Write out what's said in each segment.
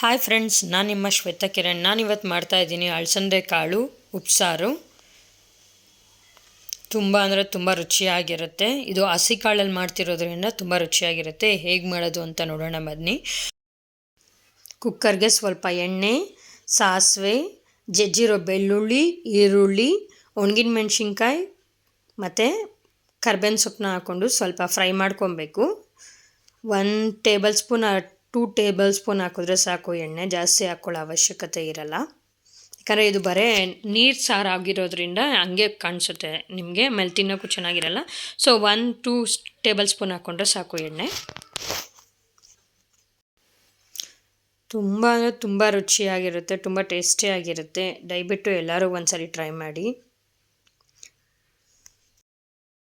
Hi friends ನಾನು ನಿಮ್ಮ ಶ್ವೇತಾ ಕಿರಣ್. ಮಾಡ್ತಾ ಇದೀನಿ ಅಳಸಂದೆ ಕಾಳು, ಉಪ್ಸಾರು. ತುಂಬ ಅಂದರೆ ತುಂಬ ರುಚಿಯಾಗಿರುತ್ತೆ. ಇದು ಹಸಿ ಕಾಳಲ್ಲಿ ಮಾಡ್ತಿರೋದ್ರಿಂದ ತುಂಬ ರುಚಿಯಾಗಿರುತ್ತೆ. ಹೇಗೆ ಮಾಡೋದು ಅಂತ ನೋಡೋಣ ಬನ್ನಿ. ಕುಕ್ಕರ್ಗೆ ಸ್ವಲ್ಪ ಎಣ್ಣೆ, ಸಾಸಿವೆ, ಜಜ್ಜಿರೋ ಬೆಳ್ಳುಳ್ಳಿ, ಈರುಳ್ಳಿ ಒಣಗಿನ ಮೆಣಸಿನ್ಕಾಯಿ ಮತ್ತು ಕರ್ಬೇವಿನ ಸೊಪ್ಪನ್ನ ಹಾಕ್ಕೊಂಡು ಸ್ವಲ್ಪ ಫ್ರೈ ಮಾಡ್ಕೊಬೇಕು. ಒಂದು tablespoon two tablespoon ಹಾಕಿದ್ರೆ ಸಾಕು, ಎಣ್ಣೆ ಜಾಸ್ತಿ ಹಾಕ್ಕೊಳ್ಳೋ ಅವಶ್ಯಕತೆ ಇರಲ್ಲ. ಯಾಕಂದರೆ ಇದು ಬರೀ ನೀರು ಸಾರು ಆಗಿರೋದ್ರಿಂದ ಹಂಗೆ ಕಾಣಿಸುತ್ತೆ, ನಿಮಗೆ ಆಮೇಲೆ ತಿನ್ನೋಕ್ಕೂ ಚೆನ್ನಾಗಿರಲ್ಲ. So one two tablespoon ಹಾಕ್ಕೊಂಡ್ರೆ ಸಾಕು ಎಣ್ಣೆ. ತುಂಬ ಅಂದರೆ ತುಂಬ ರುಚಿಯಾಗಿರುತ್ತೆ, ತುಂಬ ಟೇಸ್ಟಿಯಾಗಿರುತ್ತೆ. ದಯವಿಟ್ಟು ಎಲ್ಲರೂ ಒಂದ್ಸರಿ ಟ್ರೈ ಮಾಡಿ.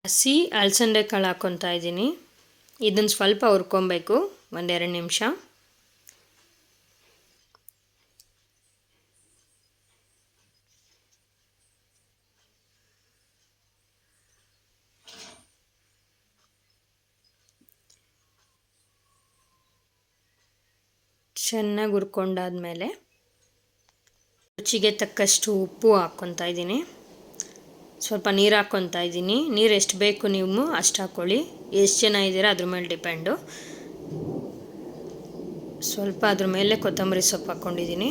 ಹಸಿ ಅಲಸಂದೆ ಕಾಳು ಹಾಕ್ಕೊತಾ ಇದ್ದೀನಿ ಇದನ್ನು ಸ್ವಲ್ಪ ಹುರ್ಕೊಬೇಕು. ಒಂದೆರಡು ನಿಮಿಷ. ಚೆನ್ನಾಗಿ ಹುರ್ಕೊಂಡಾದ್ಮೇಲೆ ರುಚಿಗೆ ತಕ್ಕಷ್ಟು ಉಪ್ಪು ಹಾಕ್ಕೊತಾ ಇದ್ದೀನಿ. ಸ್ವಲ್ಪ ನೀರು ಹಾಕ್ಕೊತಾ ಇದ್ದೀನಿ. ನೀರು ಎಷ್ಟು ಬೇಕು ನೀವು ಅಷ್ಟು ಹಾಕ್ಕೊಳ್ಳಿ ಎಷ್ಟು ಜನ ಇದ್ದೀರಾ ಅದ್ರ ಮೇಲೆ ಡಿಪೆಂಡು. ಸ್ವಲ್ಪ ಅದ್ರ ಮೇಲೆ ಕೊತ್ತಂಬರಿ ಸೊಪ್ಪು ಹಾಕ್ಕೊಂಡಿದ್ದೀನಿ.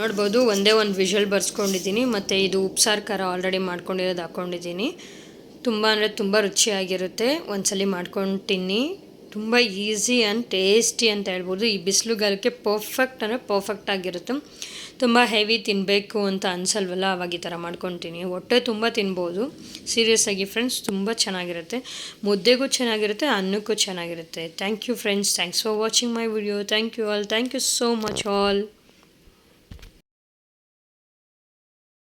ನೋಡ್ಬೋದು, ಒಂದೇ ಒಂದು ವಿಷಲ್ ಬರ್ಸ್ಕೊಂಡಿದ್ದೀನಿ, ಮತ್ತು ಇದು ಉಪ್ಸಾರು ಖಾರ ಆಲ್ರೆಡಿ ಮಾಡ್ಕೊಂಡಿರೋದು ಹಾಕ್ಕೊಂಡಿದ್ದೀನಿ. ತುಂಬ ಅಂದರೆ ತುಂಬ ರುಚಿಯಾಗಿರುತ್ತೆ. ಒಂದ್ಸಲಿ ಮಾಡ್ಕೊಂಡು ತಿನ್ನಿ. ತುಂಬ ಈಸಿ ಆ್ಯಂಡ್ ಟೇಸ್ಟಿ ಅಂತ ಹೇಳ್ಬೋದು. ಈ ಬಿಸಿಲುಗಾಲಕ್ಕೆ ಪರ್ಫೆಕ್ಟ್ ಅಂದರೆ ಪರ್ಫೆಕ್ಟ್ ಆಗಿರುತ್ತೆ. ತುಂಬ ಹೆವಿ ತಿನ್ನಬೇಕು ಅಂತ ಅನ್ಸಲ್ವಲ್ಲ? ಅವಾಗ ಈ ಥರ ಮಾಡ್ಕೊತೀನಿ. ಹೊಟ್ಟೆ ತುಂಬ ತಿನ್ಬೋದು. ಸೀರಿಯಸ್ ಆಗಿ ಫ್ರೆಂಡ್ಸ್ ತುಂಬ ಚೆನ್ನಾಗಿರುತ್ತೆ. ಮುದ್ದೆಗೂ ಚೆನ್ನಾಗಿರುತ್ತೆ, ಅನ್ನಕ್ಕೂ ಚೆನ್ನಾಗಿರುತ್ತೆ. Thank you friends thanks for watching my video thank you all thank you so much all